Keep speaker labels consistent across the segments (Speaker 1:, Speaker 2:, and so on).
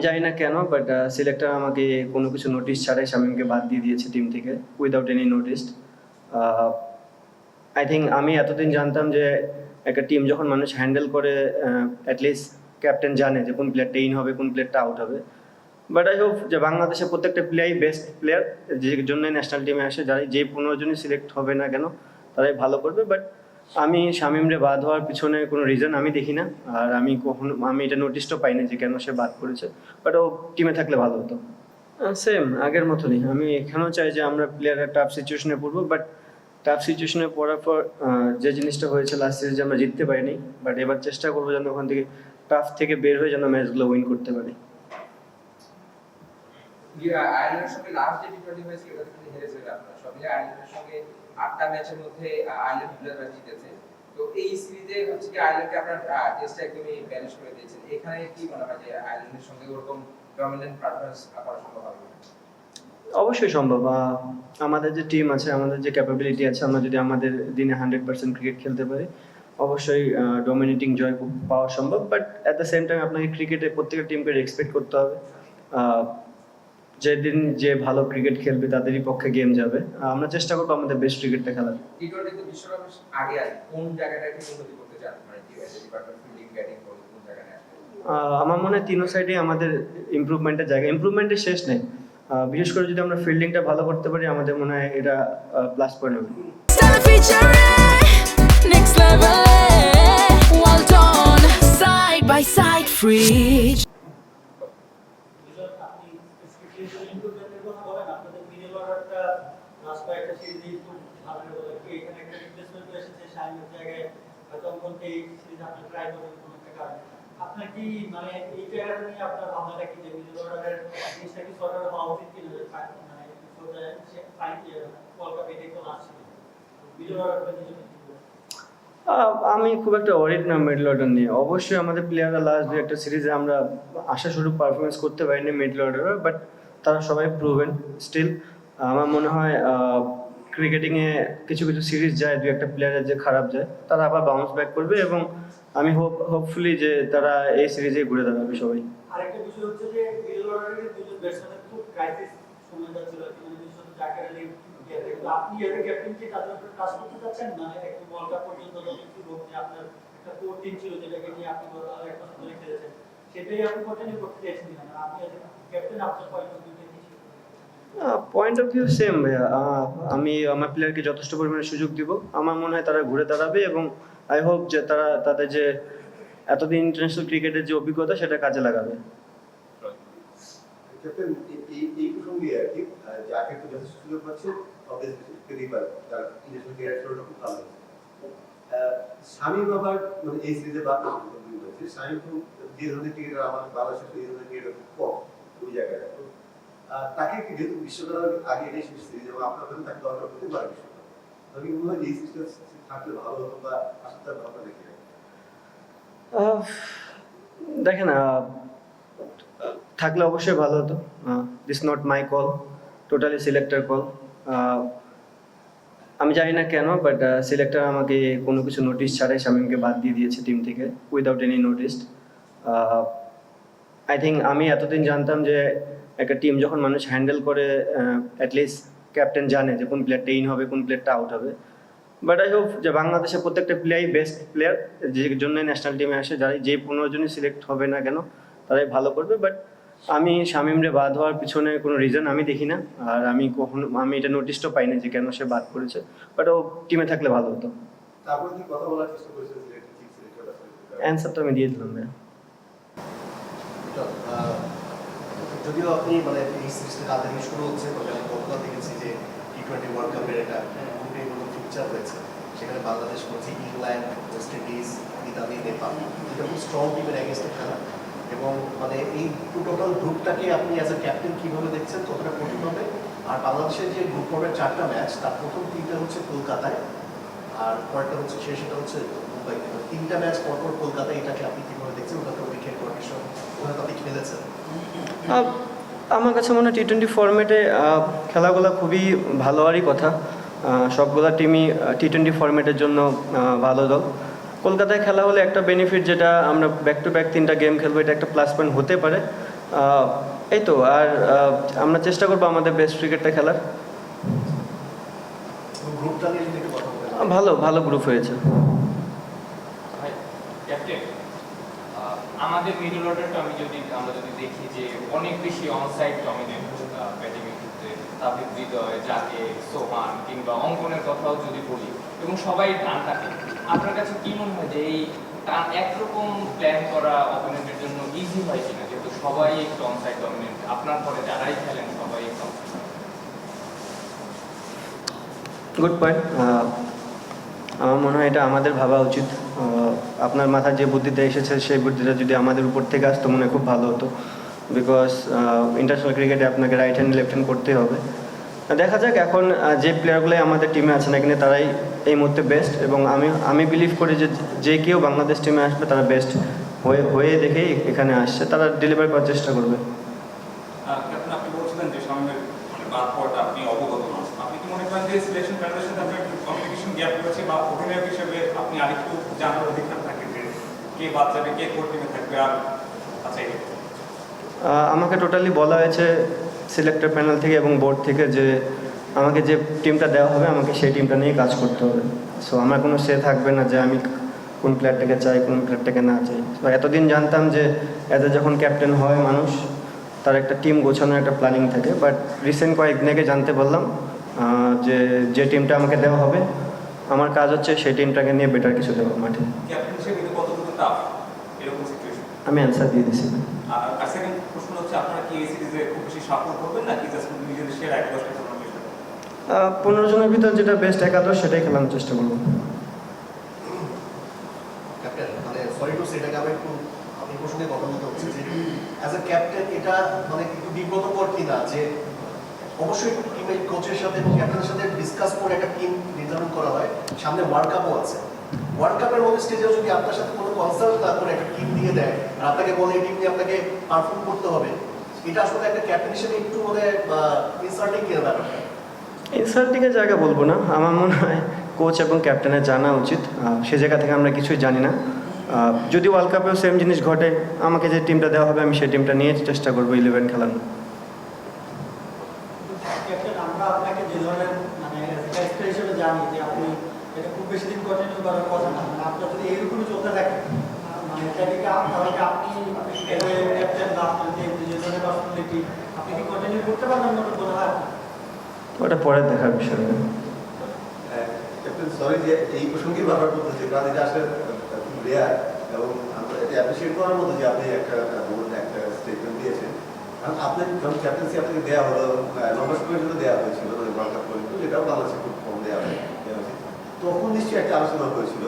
Speaker 1: আমি জানি না কেন বাট সিলেক্টর আমাকে কোনো কিছু নোটিশ ছাড়াই শামিমকে বাদ দিয়ে দিয়েছে টিম থেকে without any notice I think আমি এতদিন জানতাম যে একটা টিম যখন মানুষ হ্যান্ডেল করে অ্যাটলিস্ট ক্যাপ্টেন জানে যে কোন প্লেয়ারটা ইন হবে, কোন প্লেয়ারটা আউট হবে। বাট আই হোপ যে বাংলাদেশের প্রত্যেকটা প্লেয়ারই বেস্ট প্লেয়ার যে জন্য ন্যাশনাল টিমে আসে, যারা যে পনেরো জনই সিলেক্ট হবে না কেন, তারাই ভালো করবে। বাট আমি শামিমরে বাদ হওয়ার পিছনে কোনো রিজন আমি দেখি না, আর আমি কখনো, আমি এটা নোটিশটাও পাইনি যে কেন সে বাদ করেছে বাট ও টিমে থাকলে ভালো হতো। সেম আগের মতনই। আমি এখানেও চাই যে আমরা প্লেয়াররা টাফ সিচুয়েশনে পড়ব বাট টাফ সিচুয়েশনে পড়ার পর যে জিনিসটা হয়েছে লাস্ট সিরিজে আমরা জিততে পারিনি বাট এবার চেষ্টা করব যেন ওখান থেকে টাফ থেকে বের হয়ে যেন ম্যাচগুলো উইন করতে পারি।
Speaker 2: আয়ারল্যান্ডের সঙ্গে লাস্ট যে টি টোয়েন্টি কিন্তু আপনারা আয়ারল্যান্ডের সঙ্গে আটটা ম্যাচের মধ্যে আয়ারল্যান্ড ম্যাচ জিতেছে। তো এই সিরিজে হচ্ছে কি আয়ারল্যান্ডকে আপনার টেস্টটা একদমই ব্যালেন্স করে দিয়েছেন। এখানে কি মনে হয় যে আয়ারল্যান্ডের সঙ্গে ওরকম ডমিনেন্ট পারফরমেন্স করা সম্ভব হবে?
Speaker 1: অবশ্যই সম্ভব। আমাদের যে টিম আছে, আমাদের যে ক্যাপাবিলিটি আছে, আমরা যদি আমাদের দিনে হান্ড্রেড পার্সেন্ট ক্রিকেট খেলতে পারি, অবশ্যই ডমিনেটিং জয় পাওয়া সম্ভব। But at the same time আপনাকে ক্রিকেটে প্রত্যেকটা টিমকে রেসপেক্ট করতে হবে। যেদিন যে ভালো ক্রিকেট খেলবে তাদেরই পক্ষে গেম যাবে। আমরা চেষ্টা করব আমাদের বেস্ট ক্রিকেটটা খেলার।
Speaker 2: মানে ডিপার্টমেন্ট ফিল্ডিং ব্যাটিং কোন জায়গায় আসবে
Speaker 1: আহ, আমার মনে হয় তিনো সাইডে আমাদের ইমপ্রুভমেন্টের জায়গা। ইমপ্রুভমেন্টের শেষ নেই। বিশেষ করে যদি আমরা ফিল্ডিংটা ভালো করতে পারি আমাদের মনে হয় এটা প্লাস পয়েন্ট হবে।
Speaker 3: Stella featuring next level. Well done, side by side, free.
Speaker 4: বিশাল আপনি স্পেসিফিকেশন ইমপ্রুভমেন্টের কথা বলেন আপনাদের মিডল অর্ডারটা লাস্ট কয়েকটা সিরিজে একটু ভালো বলে কি এখানে একটা রিপ্লেসমেন্ট
Speaker 1: আমি খুব একটা ওয়ারিড না মিডল অর্ডার নিয়ে। অবশ্যই আমাদের প্লেয়াররা লাস্ট দু একটা সিরিজে আমরা আশাস্বরূপ পারফরমেন্স করতে পারিনি মিডল অর্ডারে বাট তারা সবাই প্রুভেন স্টিল আমার মনে হয় ক্রিকেটিংয়ে কিছু কিছু সিরিজ যায় দু একটা প্লেয়ারের যে খারাপ যায়, তারা আবার বাউন্স ব্যাক করবে এবং আমি হোপ হোপফুলি যে তারা এই সিরিজে ঘুরে দাঁড়াবে সবাই।
Speaker 4: আরেকটা বিষয় হচ্ছে যে দুজন ব্যাটসম্যানের খুব ক্রাইসিস তাদের কাজ করতে যে আপনার একটা ছিল যেটাকে আপনি সেটাই আপনি? পয়েন্ট অফ
Speaker 1: ভিউ সেম ভাইয়া। আমি আমার প্লেয়ারকে যথেষ্ট পরিমাণে সুযোগ দিব। আমার মনে হয় তারা ঘুরে দাঁড়াবে এবং আই হোপ যে তারা তাদের যে এতদিন ইন্টারন্যাশনাল ক্রিকেটের যে অভিজ্ঞতা সেটা কাজে লাগাবে।
Speaker 5: এই- প্রসঙ্গে আর কি যাকে তো যথেষ্ট সুযোগ পাচ্ছে অবভিয়াসলি রিবার ইন্টারন্যাশনাল ক্যারিয়ার শুরুটা খুব ভালো হয়েছে। আহ, মানে এই সিরিজে বাদ শামীম তো যে ধরনের ক্রিকেটার আমার বাংলাদেশের এই ধরনের ক্রিকেটার খুব কম ওই জায়গায় তাকে যেহেতু বিশ্বকাপের আগে এটাই সিরিজ এবং আপনার কাছে তাকে দরকার হতে পারে তবে মনে হয় এই থাকলে ভালো হতো বা দেখে
Speaker 1: দেখেন থাকলে অবশ্যই ভালো হতো। This not my call totally selector call আমি জানি না কেন বাট সিলেক্টর আমাকে কোনো কিছু নোটিশ ছাড়াই শামিমকে বাদ দিয়ে দিয়েছে টিম থেকে without any notice I think আমি এতদিন জানতাম যে একটা টিম যখন মানুষ হ্যান্ডেল করে অ্যাটলিস্ট ক্যাপ্টেন জানে যে কোন প্লেয়ারটা ইন হবে কোন প্লেয়ারটা আউট হবে। বাট আই হোপ যে বাংলাদেশের প্রত্যেকটা প্লেয়ারই বেস্ট প্লেয়ার যে জন্য ন্যাশনাল টিমে আসে যারা যে পনেরো জনই সিলেক্ট হবে না কেন তারাই ভালো করবে। বাট আমি শামিমরে বাদ হওয়ার পিছনে কোনো রিজন আমি দেখি না। আর আমি কখনো আমি এটা নোটিশটাও পাইনি যে কেন সে বাদ করেছে বাট ও টিমে থাকলে ভালো হতো। অ্যান্সারটা আমি দিয়ে দিলাম ভাইয়া।
Speaker 6: যদিও আপনি মানে এই সিরিজটা শুরু হচ্ছে তবে আমি গতকাল দেখেছি যে টি টোয়েন্টি ওয়ার্ল্ড কাপের একটা গ্রুপে কোনো ফিকচার হয়েছে সেখানে বাংলাদেশ করছে ইংল্যান্ড ওয়েস্ট ইন্ডিজ ইত্যাদি নেপাল এটা খুব স্ট্রং টিমের অ্যাগেনস্টে খেলা। এবং মানে এই টোটাল গ্রুপটাকে আপনি অ্যাজ এ ক্যাপ্টেন কীভাবে দেখছেন কতটা কঠিন হবে। আর বাংলাদেশের যে গ্রুপ পর্বের চারটা ম্যাচ তার প্রথম তিনটা হচ্ছে কলকাতায়, আর পরেরটা হচ্ছে শেষ সেটা হচ্ছে মুম্বাইতে তিনটা ম্যাচ পরপর কলকাতায় এটাকে আপনি কীভাবে দেখছেন, ওটা তো
Speaker 1: আমার কাছে মনে হয় টি টোয়েন্টি ফর্মেটে খেলাগুলো খুবই ভালো হওয়ারই কথা। সবগুলা টিমই টি টোয়েন্টি ফর্মেটের জন্য ভালো দল। কলকাতায় খেলা হলে একটা বেনিফিট যেটা আমরা ব্যাক টু ব্যাক তিনটা গেম খেলব এটা একটা প্লাস পয়েন্ট হতে পারে। এই তো আর আমরা চেষ্টা করব আমাদের বেস্ট ক্রিকেটটা খেলার। ভালো ভালো গ্রুপ হয়েছে।
Speaker 7: আমাদের মিডল অর্ডারটা আমি যদি, আমরা যদি দেখি যে অনেক বেশি অনসাইড ডমিনেন্ট ব্যাটিং এর ক্ষেত্রে তাদের হৃদয় জাকে সোহান কিংবা অঙ্কনের কথাও যদি বলি, এবং সবাই টান থাকে আপনার কাছে কি মনে হয় যে এই টান একরকম প্ল্যান করা অপোনেন্টের জন্য ইজি হয় কিনা? যেহেতু সবাই একটু অনসাইড ডমিনেন্ট আপনার পরে যারাই খেলেন, সবাই একটু
Speaker 1: গুড পয়েন্ট আমার মনে হয় এটা আমাদের ভাবা উচিত। আপনার মাথায় যে বুদ্ধিটা এসেছে, সেই বুদ্ধিটা যদি আমাদের উপর থেকে আসতো, মনে খুব ভালো হতো। বিকজ ইন্টারন্যাশনাল ক্রিকেটে আপনাকে রাইট হ্যান্ড লেফট হ্যান্ড করতে হবে। দেখা যাক এখন যে প্লেয়ারগুলোই আমাদের টিমে আছেন এখানে, তারাই এই মুহূর্তে বেস্ট এবং আমি আমি বিলিভ করি যে যে কেউ বাংলাদেশ টিমে আসবে, তারা বেস্ট হয়ে হয়ে দেখেই এখানে আসছে। তারা ডেলিভার করার চেষ্টা করবে
Speaker 8: ক্যাপ্টেন আপনি বলছিলেন যে সামনের মানে বাদ পড়াটা আপনি অবগত নন আপনি কি মনে করেন যে সিলেকশন প্যানেলের সাথে আপনার কমিউনিকেশন গ্যাপ রয়েছে বা অধিনায়ক হিসেবে আপনি আরেকটু জানার অধিকার থাকে যে কে কে থাকবে আর
Speaker 1: আমাকে টোটালি বলা হয়েছে সিলেক্টর প্যানেল থেকে এবং বোর্ড থেকে যে আমাকে যে টিমটা দেওয়া হবে আমাকে সেই টিমটা নিয়ে কাজ করতে হবে। সো আমার কোনো সে থাকবে না যে আমি কোন প্লেয়ারটাকে চাই কোন প্লেয়ারটাকে না চাই। তো এতদিন জানতাম যে এতে যখন ক্যাপ্টেন হয় মানুষ তার একটা টিম গোছানোর একটা প্ল্যানিং থাকে। বাট রিসেন্ট কয়েকদিন আগে জানতে আহ, যে যে টিমটা আমাকে দেওয়া হবে আমার কাজ হচ্ছে সেই টিমটাকে নিয়ে বেটার কিছু দেওয়া মাঠে। আমি অ্যান্সার দিয়ে দিছি।
Speaker 8: আর সেকেন্ড প্রশ্ন হচ্ছে আপনারা কি এই সিরিজে খুব বেশি সাপোর্ট করবেন জাস্ট নিজেদের সেরা একাদশটা
Speaker 1: পনেরো জনের ভিতর যেটা বেস্ট একাদশ সেটাই খেলানোর চেষ্টা করব।
Speaker 6: ক্যাপ্টেন মানে সরি টু সেটাকে আমি একটু আপনি প্রসঙ্গে কথা বলতে হচ্ছে যে অ্যাজ এ ক্যাপ্টেন এটা মানে একটু বিব্রতকর কিনা যে অবশ্যই টিমের কোচের সাথে এবং ক্যাপ্টেনের সাথে ডিসকাস করে একটা টিম নির্ধারণ করা হয়। সামনে ওয়ার্ল্ড কাপও আছে। ওয়ার্ল্ড কাপের মতো স্টেজেও যদি আপনার সাথে কোনো কনসাল্ট না করে, একটা টিম দিয়ে দেয় আর আপনাকে বলে এই টিম নিয়ে আপনাকে পারফর্ম করতে হবে, এটা আসলে একটা ক্যাপ্টেন হিসেবে একটু মানে ইনসাল্টিং কিনা ব্যাপারটা?
Speaker 1: ইনসাল্টিংয়ের জায়গা বলব না। আমার মনে হয় কোচ এবং ক্যাপ্টেনের জানা উচিত। সে জায়গা থেকে আমরা কিছুই জানি না। যদি ওয়ার্ল্ড কাপেও সেম জিনিস ঘটে, আমাকে যে টিমটা দেওয়া হবে, আমি সেই টিমটা নিয়ে চেষ্টা করব ইলেভেন খেলানোর
Speaker 4: ক্যাপ্টেন আমরা আপনাকে যে ধরনের মানে ক্যারেক্টার হিসেবে জানি যে আপনি এটা খুব বেশি দিন কন্টিনিউ করার কথা না। মানে আপনার যদি এইরকমই চলতে থাকে মানে এটাকে কি তাহলে আপনি ক্যাপ্টেন বা আপনার যে ধরনের পার্সোনালিটি আপনি কি কন্টিনিউ করতে পারবেন মনে মনে হয়?
Speaker 1: ওটা পরে দেখার বিষয় না।
Speaker 5: ক্যাপ্টেন সরি যে এই প্রসঙ্গে বারবার বলতেছি কারণ এটা আসলে খুব রেয়ার এবং আমরা এটা অ্যাপ্রিসিয়েট করার মতো যে আপনি একটা বোর্ড একটা স্টেটমেন্ট দিয়েছেন। কারণ আপনার যখন ক্যাপ্টেন্সি আপনাকে দেওয়া হলো লম্বা সময়ের জন্য দেওয়া হয়েছিল মানে ওয়ার্ল্ড কাপ পর্যন্ত যেটাও বাংলাদেশে খুব কম দেওয়া হয় দেওয়া হয়েছে। তখন নিশ্চয়ই একটা আলোচনা হয়েছিল।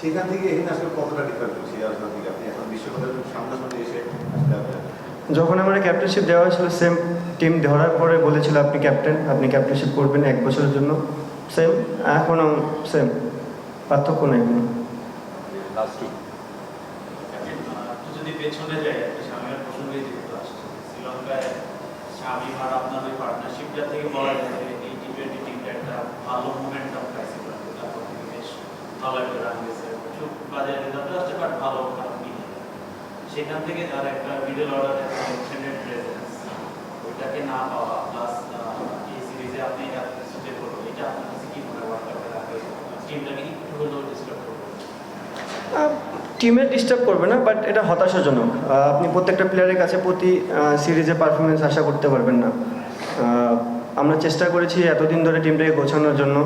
Speaker 5: সেখান থেকে এখানে আসলে কতটা ডিফারেন্ট সেই আলোচনা থেকে? আপনি এখন বিশ্বকাপের সামনাসামনি এসে
Speaker 1: যখন আমার ক্যাপ্টেনশিপ দেওয়া হয়েছিল সেম টিম ধরার পরে বলেছিল আপনি ক্যাপ্টেন আপনি ক্যাপ্টেনশিপ করবেন এক বছরের জন্য। সেম এখনও সেম পার্থক্য নেই কোনো।
Speaker 9: একটু যদি পেছনে যাই একটা স্বামীর প্রসঙ্গে যেহেতু আসছে শ্রীলঙ্কায় স্বামী আর আপনার ওই পার্টনারশিপটা থেকে বলা যায় এই টি টোয়েন্টি টিমটা একটা ভালো মোমেন্টাম পাইছে। তারপর থেকে গেছে খুব বাজে রেজাল্ট আসছে বাট ভালো খারাপ সেখান থেকে যারা একটা মিডল অর্ডার একটা প্রেজেন্স ওইটাকে না পাওয়া প্লাস এই সিরিজে আপনি সুযোগ করব এটা আপনার কাছে কি মনে হয় টিমটাকে একটু হলেও ডিস্টার্ব করব।
Speaker 1: ডিস্টার্ব করবে না বাট এটা হতাশাজনক। আপনি প্রত্যেকটা প্লেয়ারের কাছে প্রতি সিরিজে পারফরমেন্স আশা করতে পারবেন না। আমরা চেষ্টা করেছি এতদিন ধরে টিমটাকে গোছানোর জন্য।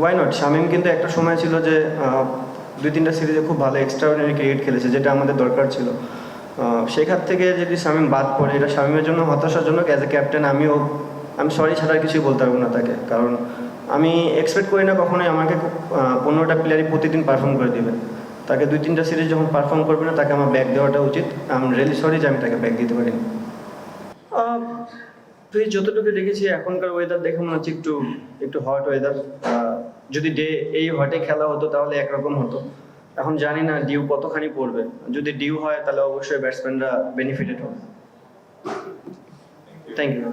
Speaker 1: ওয়াই নট শামিম কিন্তু একটা সময় ছিল যে দুই তিনটা সিরিজে খুব ভালো এক্সট্রাঅর্ডিনারি ক্রিকেট খেলেছে, যেটা আমাদের দরকার ছিল। সেখান থেকে যদি শামিম বাদ পড়ে, এটা শামিমের জন্য হতাশাজনক অ্যাজ এ ক্যাপ্টেন আমিও, আমি সরি ছাড়া কিছুই বলতে পারব না তাকে। কারণ আমি এক্সপেক্ট করি না কখনোই আমাকে পনেরোটা প্লেয়ারই প্রতিদিন পারফর্ম করে দিবে। তাকে দুই তিনটা সিরিজ যখন পারফর্ম করবে না, তাকে আমার ব্যাক দেওয়াটা উচিত। আমি রিয়েলি সরি যে আমি তাকে ব্যাক দিতে পারিনি। তুই যতটুকু দেখেছি, এখনকার ওয়েদার দেখে মনে হচ্ছে একটু একটু হট ওয়েদার যদি ডে এই হটে খেলা হতো তাহলে একরকম হতো। এখন জানি না ডিউ কতখানি পড়বে। যদি ডিউ হয়, তাহলে অবশ্যই ব্যাটসম্যানরা বেনিফিটেড হবে। Thank you